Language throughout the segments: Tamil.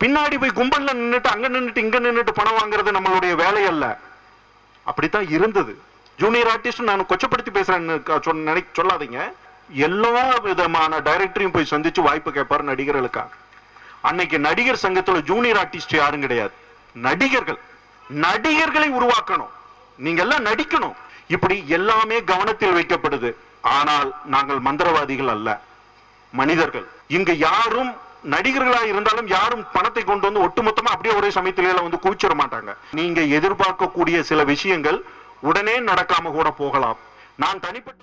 பின்னாடி போய் கும்பல்ல நின்றுட்டு அங்க நின்றுட்டு இங்க நின்றுட்டு பணம் வாங்குறது நம்மளுடைய வேலை அல்ல. அப்படித்தான் இருந்தது. ஜூனியர் ஆர்டிஸ்ட் நான் கொச்சப்படுத்தி பேசுறேன்னு சொன்ன நினை சொல்லாதீங்க. எல்லா விதமான டைரக்டரையும் போய் சந்திச்சு வாய்ப்பு கேட்பாரு நடிகர்களுக்காக அன்னைக்கு நடிகர் சங்கத்துல ஜூனியர் ஆர்டிஸ்ட் யாரும் கிடையாது. நடிகர்கள். நடிகர்களை உருவாக்கணும். நீங்க எல்லாம் நடிக்கணும். இப்படி எல்லாமே கவனத்தில் வைக்கப்படுது. ஆனால் நாங்கள் மந்திரவாதிகள் அல்ல. மனிதர்கள். இங்கு யாரும் நடிகர்களா இருந்தாலும் யாரும் பணத்தை கொண்டு வந்து ஒட்டுமொத்தமா அப்படியே ஒரே சமயத்தில வந்து குவிச்சிட மாட்டாங்க. நீங்க எதிர்பார்க்கக்கூடிய சில விஷயங்கள் உடனே நடக்காம கூட போகலாம். நான் தனிப்பட்ட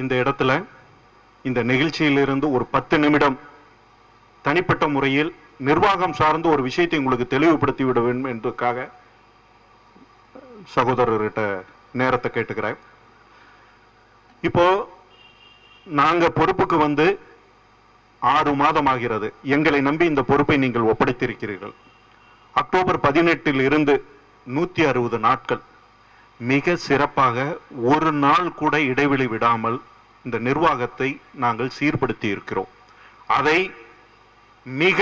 இந்த இடத்துல இந்த நிகழ்ச்சியிலிருந்து ஒரு பத்து நிமிடம் தனிப்பட்ட முறையில் நிர்வாகம் சார்ந்து ஒரு விஷயத்தை உங்களுக்கு தெளிவுபடுத்தி விட வேண்டும் என்பதற்காக சகோதரர்கிட்ட நேரத்தை கேட்டுக்கிறேன். இப்போ நாங்க பொறுப்புக்கு வந்து ஆறு மாதம் ஆகிறது. எங்களை நம்பி இந்த பொறுப்பை நீங்கள் ஒப்படைத்திருக்கிறீர்கள். அக்டோபர் பதினெட்டில் இருந்து நூற்றி அறுபது நாட்கள். மிக சிறப்பாக ஒரு நாள் கூட இடைவெளி விடாமல் இந்த நிர்வாகத்தை நாங்கள் சீர்படுத்தி இருக்கிறோம் அதை மிக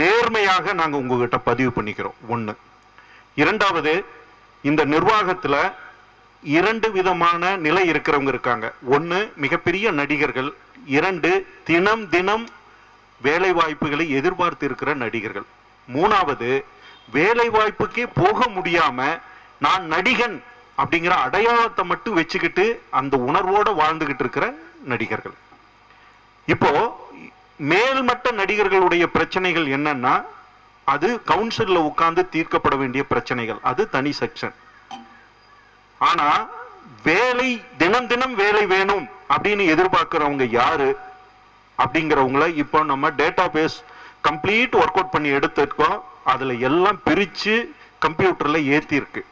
நேர்மையாக நாங்கள் உங்ககிட்ட பதிவு பண்ணிக்கிறோம். ஒன்று இரண்டாவது இந்த நிர்வாகத்தில் இரண்டு விதமான நிலை இருக்கிறவங்க இருக்காங்க. ஒன்று மிகப்பெரிய நடிகர்கள். இரண்டு தினம் தினம் வேலை வாய்ப்புகளை எதிர்பார்த்து இருக்கிற நடிகர்கள். மூணாவது வேலை வாய்ப்புக்கே போக முடியாம நான் நடிகன் அப்படிங்கிற அடையாளத்தை மட்டும் வச்சுக்கிட்டு அந்த உணர்வோட வாழ்ந்துகிட்டு இருக்கிற நடிகர்கள். இப்போ மேல்மட்ட நடிகர்களுடைய பிரச்சனைகள் என்னன்னா அது கவுன்சிலில் உட்கார்ந்து தீர்க்கப்பட வேண்டிய பிரச்சனைகள். அது தனி செக்ஷன். ஆனா வேலை தினம் தினம் வேலை வேணும் அப்படின்னு எதிர்பார்க்கிறவங்க யாரு? அப்படிங்கிறவங்கள இப்போ நம்ம database complete work out பண்ணி எடுத்துருக்கோம். அதில் எல்லாம் பிரித்து கம்ப்யூட்டரில் ஏற்றிருக்கு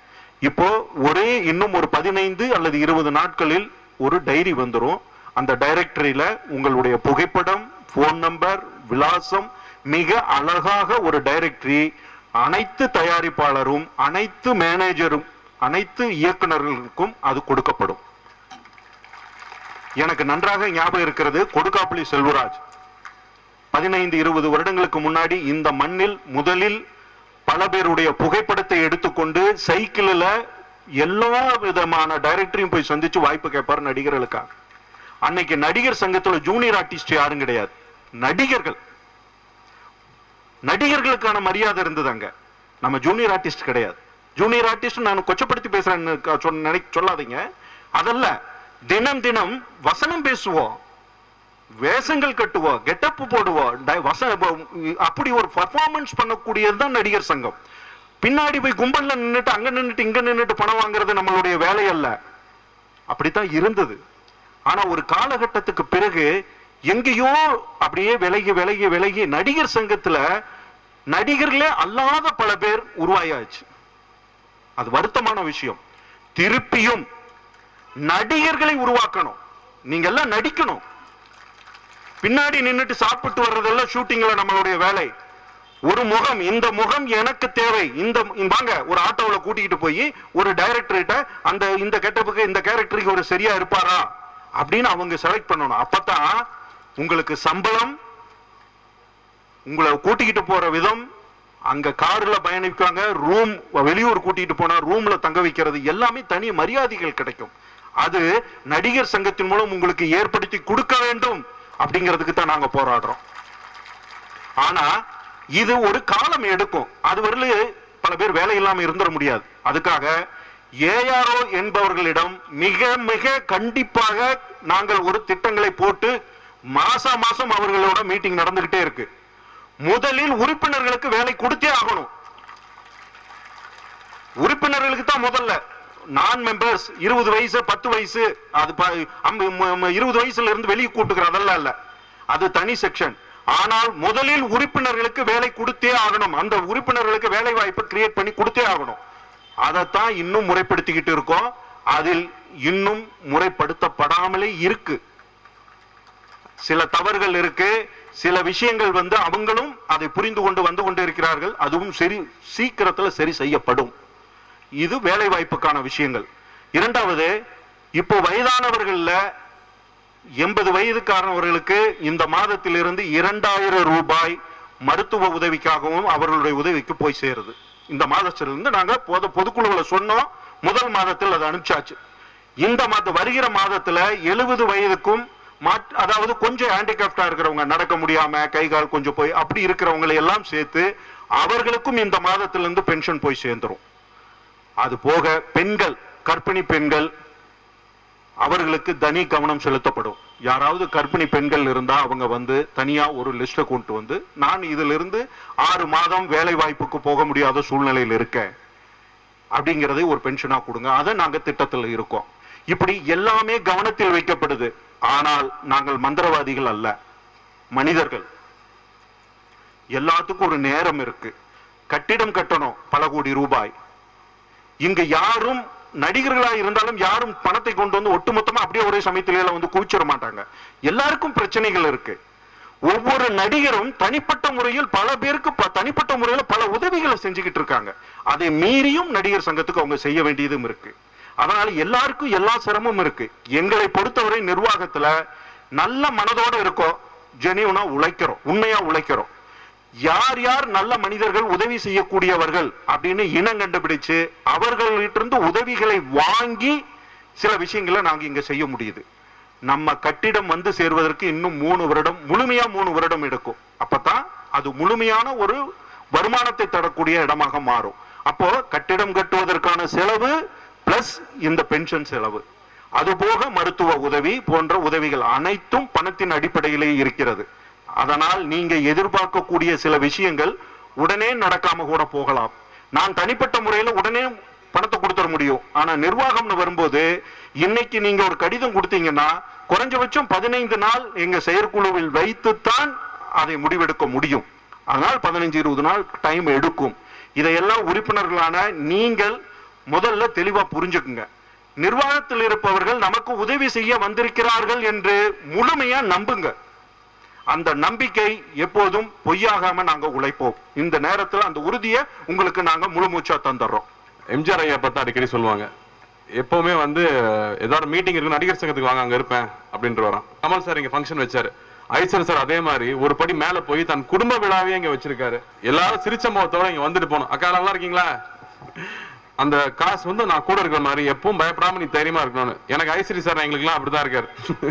இப்போ ஒரே இன்னும் ஒரு பதினைந்து அல்லது இருபது நாட்களில் ஒரு டைரி வந்துடும் அந்த டைரக்டரியில உங்களுடைய புகைப்படம் ஃபோன் நம்பர் விலாசம் மிக அழகாக ஒரு டைரக்டரி அனைத்து தயாரிப்பாளரும் அனைத்து மேனேஜரும் அனைத்து இயக்குனர்களுக்கும் அது கொடுக்கப்படும். எனக்கு நன்றாக ஞாபகம் இருக்கிறது கொடுக்காப்புளி செல்வராஜ். பதினைந்து இருபது வருடங்களுக்கு முன்னாடி இந்த மண்ணில் முதலில் பல பேருடைய புகைப்படத்தை எடுத்துக்கொண்டு சைக்கிளில் எல்லா விதமான டைரக்டரையும் போய் சந்திச்சு வாய்ப்பு கேட்பார் நடிகர்களுக்காக அன்னைக்கு நடிகர் சங்கத்தில் ஜூனியர் ஆர்டிஸ்ட் யாரும் கிடையாது. நடிகர்கள். நடிகர்களுக்கான மரியாதை இருந்தது அங்க. நம்ம ஜூனியர் ஆர்டிஸ்ட் கிடையாது. ஜூனியர் ஆர்டிஸ்ட் நான் கொச்சப்படுத்தி பேசுறேன்னு சொல்லாதீங்க. அதல்ல தினம் தினம் வசனம் பேசுவோம். வேஷங்கள் கட்டுவோம் கெட்டப் போடுவோம் அப்படி ஒரு பர்ஃபார்மன்ஸ் பண்ணக்கூடியது தான் நடிகர் சங்கம். பின்னாடி போய் கும்பல்ல நின்னுட்டு அங்க நின்னுட்டு இங்க நின்னுட்டு பணம் வாங்குறது நம்மளுடைய வேலை அல்ல. அப்படித்தான் இருந்தது. ஆனா ஒரு காலகட்டத்துக்கு பிறகு எங்கேயோ அப்படியே விலகி விலகி விலகி நடிகர் சங்கத்துல நடிகர்களே அல்லாத பல பேர் உருவாயாச்சு. அது வருத்தமான விஷயம். திருப்பியும் நடிகர்களை உருவாக்கணும். நீங்க எல்லாம் நடிக்கணும். பின்னாடி நின்றுட்டு சாப்பிட்டு வர்றதெல்லாம் ஷூட்டிங்ல நம்மளுடைய வேலை. ஒரு முகம் இந்த முகம் எனக்கு தேவை. இந்த வாங்க ஒரு ஆட்டோவில் கூட்டிகிட்டு போய் ஒரு டைரக்டர்கிட்ட அந்த இந்த கெட்டப்புக்கு இந்த கேரக்டருக்கு ஒரு சரியா இருப்பாரா? அப்படின்னு அவங்க செலக்ட் பண்ணணும். அப்பதான் உங்களுக்கு சம்பளம் உங்களை கூட்டிக்கிட்டு போற விதம் அங்க கார்ல பயணிப்பாங்க ரூம் வெளியூர் கூட்டிகிட்டு போனா ரூம்ல தங்க வைக்கிறது எல்லாமே தனி மரியாதைகள் கிடைக்கும். அது நடிகர் சங்கத்தின் மூலம் உங்களுக்கு ஏற்படுத்தி கொடுக்க வேண்டும். அப்படிங்கிறதுக்கு தான் நாங்க போராடுறோம். ஆனா இது ஒரு காலம் எடுக்கும். அது வரல பல பேர் வேலை இல்லாமல் இருந்துட முடியாது. அதுக்காக ஏஆர்ஓ என்பவர்களிடம் மிக மிக கண்டிப்பாக நாங்கள் ஒரு திட்டங்களை போட்டு மாச மாசம் அவர்களோட மீட்டிங் நடந்துகிட்டே இருக்கு. முதலில் உறுப்பினர்களுக்கு வேலை கொடுத்தே ஆகணும். உறுப்பினர்களுக்கு தான் முதல்ல. நான் மெம்பர்ஸ் இருபது வயசு பத்து வயசு அது இருபது வயசுல இருந்து வெளியே கூட்டுக்கிற அதெல்லாம் இல்ல. அது தனி செக்ஷன் ஆனால் முதலில் உறுப்பினர்களுக்கு வேலை கொடுத்தே ஆகணும். அந்த உறுப்பினர்களுக்கு வேலை வாய்ப்பு கிரியேட் பண்ணி கொடுத்தே ஆகணும். அதைத்தான் இன்னும் முறைப்படுத்திக்கிட்டு இருக்கோம். அதில் இன்னும் முறைப்படுத்தப்படாமலே இருக்கு. சில தவறுகள் இருக்கு. சில விஷயங்கள் வந்து அவங்களும் அதை புரிந்து கொண்டு வந்து கொண்டு இருக்கிறார்கள் அதுவும் சரி சீக்கிரத்துல சரி செய்யப்படும். இது வேலை வாய்ப்புக்கான விஷயங்கள். இரண்டாவது இப்போ வயதானவர்களில் எண்பது வயதுக்காரவர்களுக்கு இந்த மாதத்திலிருந்து இரண்டாயிரம் ரூபாய் மருத்துவ உதவிக்காகவும் அவர்களுடைய உதவிக்கு போய் சேருது. இந்த மாதத்திலிருந்து நாங்கள் பொது பொதுக்குழுவில் சொன்னோம் முதல் மாதத்தில் அதை அனுப்பிச்சாச்சு. இந்த மாத வருகிற மாதத்தில் எழுபது வயதுக்கும் அதாவது கொஞ்சம் ஹேண்டிகிராஃப்டா இருக்கிறவங்க நடக்க முடியாம கை கால் கொஞ்சம் போய் அப்படி இருக்கிறவங்களை எல்லாம் சேர்த்து அவர்களுக்கும் இந்த மாதத்திலிருந்து பென்ஷன் போய் சேர்ந்துரும். அது போக பெண்கள் கர்ப்பிணி பெண்கள் அவர்களுக்கு தனி கவனம் செலுத்தப்படும். யாராவது கர்ப்பிணி பெண்கள் இருந்தா அவங்க வந்து தனியா ஒரு லிஸ்ட கொண்டு வந்து நான் இதிலிருந்து ஆறு மாதம் வேலை வாய்ப்புக்கு போக முடியாத சூழ்நிலையில் இருக்கேன். அப்படிங்கறதை ஒரு பென்ஷனா கொடுங்க. அதை நாங்க திட்டத்தில் இருக்கோம். இப்படி எல்லாமே கவனத்தில் வைக்கப்படுது. ஆனால் நாங்கள் மந்திரவாதிகள் அல்ல. மனிதர்கள். எல்லாத்துக்கும் ஒரு நேரம் இருக்கு. கட்டிடம் கட்டணும் பல கோடி ரூபாய். இங்க யாரும் நடிகர்களா இருந்தாலும் யாரும் பணத்தை கொண்டு வந்து ஒட்டுமொத்தமா அப்படியே ஒரே சமயத்தில வந்து குவிச்சிட மாட்டாங்க. எல்லாருக்கும் பிரச்சனைகள் இருக்கு. ஒவ்வொரு நடிகரும் தனிப்பட்ட முறையில் பல பேருக்கு ப- தனிப்பட்ட முறையில் பல உதவிகளை செஞ்சுக்கிட்டு இருக்காங்க. அதை மீறியும் நடிகர் சங்கத்துக்கு அவங்க செய்ய வேண்டியதும் இருக்கு. அதனால எல்லாருக்கும் எல்லா சிரமமும் இருக்கு. எங்களை பொறுத்தவரை நிர்வாகத்துல நல்ல மனதோட இருக்கோம். ஜெனியூனா உழைக்கிறோம். உண்மையா உழைக்கிறோம். யார் யார் நல்ல மனிதர்கள் உதவி செய்யக்கூடியவர்கள் அப்படின்னு இனம் கண்டுபிடிச்சு அவர்களிட்டிருந்து உதவிகளை வாங்கி சில விஷயங்களை நாங்கள் இங்கே செய்ய முடியுது. நம்ம கட்டிடம் வந்து சேர்வதற்கு இன்னும் மூணு வருடம் முழுமையா மூணு வருடம் எடுக்கும். அப்பதான் அது முழுமையான ஒரு வருமானத்தை தரக்கூடிய இடமாக மாறும். அப்போ கட்டிடம் கட்டுவதற்கான செலவு பிளஸ் இந்த பென்ஷன் செலவு. அதுபோக மருத்துவ உதவி போன்ற உதவிகள் அனைத்தும் பணத்தின் அடிப்படையிலே இருக்கிறது. அதனால் நீங்க எதிர்பார்க்கக்கூடிய சில விஷயங்கள் உடனே நடக்காம கூட போகலாம். நான் தனிப்பட்ட முறையில உடனே பணத்தை கொடுத்துட முடியும். ஆனா நிர்வாகம்னு வரும்போது இன்னைக்கு நீங்க ஒரு கடிதம் கொடுத்தீங்கன்னா குறைஞ்சபட்சம் பதினைந்து நாள் எங்க செயற்குழுவில் வைத்துத்தான் அதை முடிவெடுக்க முடியும். அதனால் பதினைஞ்சு இருபது நாள் டைம் எடுக்கும். இதையெல்லாம் உறுப்பினர்களான நீங்கள் முதல்ல தெளிவா புரிஞ்சுக்குங்க. நிர்வாகத்தில் இருப்பவர்கள் நமக்கு உதவி செய்ய வந்திருக்கிறார்கள் என்று முழுமையா நம்புங்க. அந்த நம்பிக்கை எப்போதும் பொய்யாகாம நாங்க உழைப்போம். இந்த நேரத்துல அந்த உறுதியை உங்களுக்கு நாங்க முழு மூச்சா தந்துடுறோம். எம்ஜிஆர் ஐயா பத்தி அடிக்கடி சொல்லுவாங்க. எப்பவுமே வந்து ஏதாவது மீட்டிங் இருக்கு நடிகர் சங்கத்துக்கு வாங்க அங்க இருப்பேன் அப்படின்ட்டு வரோம். கமல் சார் இங்க ஃபங்க்ஷன் வச்சாரு. ஐசன் சார் அதே மாதிரி ஒரு படி மேல போய் தன் குடும்ப விழாவே இங்க வச்சிருக்காரு. எல்லாரும் சிரிச்ச முகத்தோட இங்க வந்துட்டு போனோம் அக்கா நல்லா இருக்கீங்களா? அந்த காசு வந்து நான் கூட இருக்கிற மாதிரி எப்பவும் பயப்படாம நீ தைரியமா இருக்கணும்னு. எனக்கு ஐஸ்வரி சார் எங்களுக்குலாம் அப்படிதான் இருக்காரு.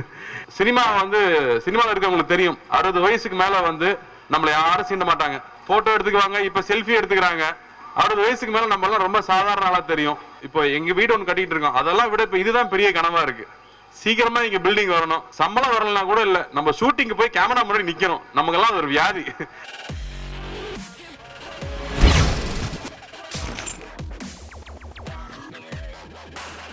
சினிமா வந்து சினிமாவில் இருக்கவங்களுக்கு தெரியும். அறுபது வயசுக்கு மேல வந்து நம்மளை யாரும் சீண்ட மாட்டாங்க. போட்டோ எடுத்துக்குவாங்க இப்ப செல்ஃபி எடுத்துக்கிறாங்க. அறுபது வயசுக்கு மேல நம்ம எல்லாம் ரொம்ப சாதாரண ஆளா தெரியும். இப்போ எங்க வீடு ஒன்று கட்டிட்டு இருக்கோம். அதெல்லாம் விட இப்போ இதுதான் பெரிய கனவா இருக்கு. சீக்கிரமா இங்க பில்டிங் வரணும். சம்பளம் வரலன்னா கூட இல்ல. நம்ம ஷூட்டிங் போய் கேமரா முன்னாடி நிக்கணும். நமக்கெல்லாம் அது ஒரு வியாதி.